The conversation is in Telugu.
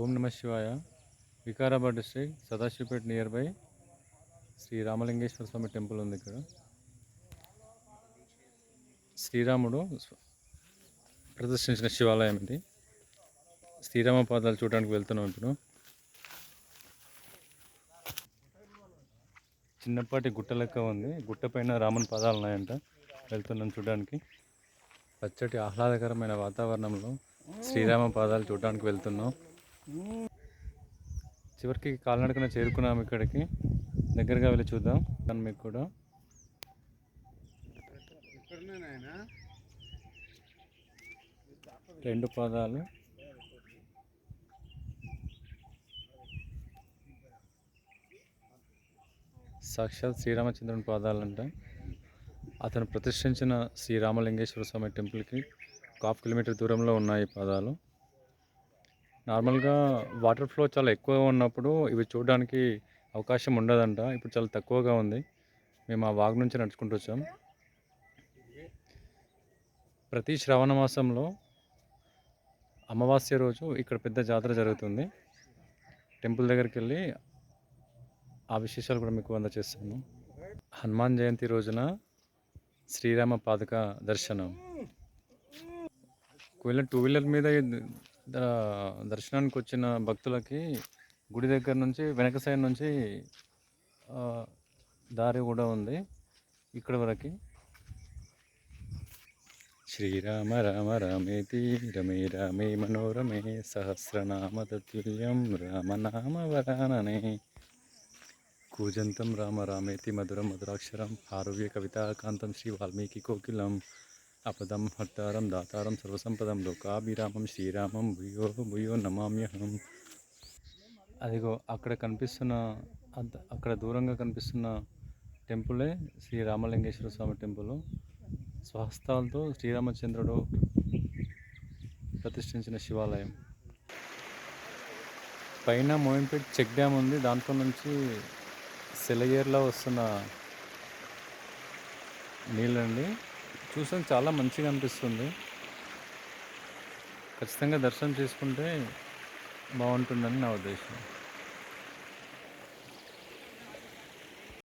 ఓం నమ శివాయ. Vikarabad district Sadashivpet near by Shri Ramalingeshwara Swamy temple ఉంది ఇక్కడ. శ్రీరాముడు ప్రదర్శించిన శివాలయం ఇది. శ్రీరామ పాదాలు చూడడానికి వెళ్తున్నాం ఇప్పుడు. చిన్నపాటి గుట్ట లెక్క ఉంది. గుట్ట పైన రాముని పాదాలు ఉన్నాయంట. వెళ్తున్నాం చూడడానికి. పచ్చటి ఆహ్లాదకరమైన వాతావరణంలో శ్రీరామ పాదాలు చూడడానికి వెళ్తున్నాం. చివరికి కాలినడకన చేరుకున్నాం ఇక్కడికి. దగ్గరగా వెళ్ళి చూద్దాం. కానీ మీకు కూడా. రెండు పాదాలు. సాక్షాత్ శ్రీరామచంద్రుని పాదాలంట. అతను ప్రతిష్ఠించిన శ్రీ రామలింగేశ్వర స్వామి టెంపుల్కి ఒక హాఫ్ కిలోమీటర్ దూరంలో ఉన్నాయి పాదాలు. నార్మల్గా వాటర్ ఫ్లో చాలా ఎక్కువగా ఉన్నప్పుడు ఇవి చూడడానికి అవకాశం ఉండదంట. ఇప్పుడు చాలా తక్కువగా ఉంది. మేము ఆ వాగు నుంచి నడుచుకుంటూ వచ్చాం. ప్రతి శ్రావణ మాసంలో అమావాస్య రోజు ఇక్కడ పెద్ద జాతర జరుగుతుంది. టెంపుల్ దగ్గరికి వెళ్ళి ఆ విశేషాలు కూడా మీకు అందజేస్తాను హనుమాన్ జయంతి రోజున శ్రీరామ పాదక దర్శనం. ఒకవేళ టూ వీలర్ మీద దర్శనానికి వచ్చిన భక్తులకి గుడి దగ్గర నుంచి వెనక సైడ్ నుంచి దారి కూడా ఉంది ఇక్కడ వరకు. శ్రీరామ రామ రామేతి రమే రామే మనోరమే సహస్రనామ తత్తుల్యం రామనామ వరాననే. కూజంతం రామ రామేతి మధురం మధురాక్షరం ఆరోగ్య కవితాకాంతం శ్రీ వాల్మీకి కోకిలం. అపదం హర్తారం దాతారం సర్వసంపదం లోకాభిరామం శ్రీరామం భూయో భూయో నమామ్యహం అదిగో అక్కడ కనిపిస్తున్న అక్కడ దూరంగా కనిపిస్తున్న టెంపులే శ్రీ రామలింగేశ్వర స్వామి టెంపుల్. స్వహస్తాలతో శ్రీరామచంద్రుడు ప్రతిష్ఠించిన శివాలయం. పైన మోయింపేట్ చెక్ డ్యామ్ ఉంది. దాంట్లో నుంచి సెలయేర్లో వస్తున్న నీళ్ళండి. చూసాను చాలా మంచిగా అనిపిస్తుంది. ఖచ్చితంగా దర్శనం చేసుకుంటే బాగుంటుందని నా ఉద్దేశం.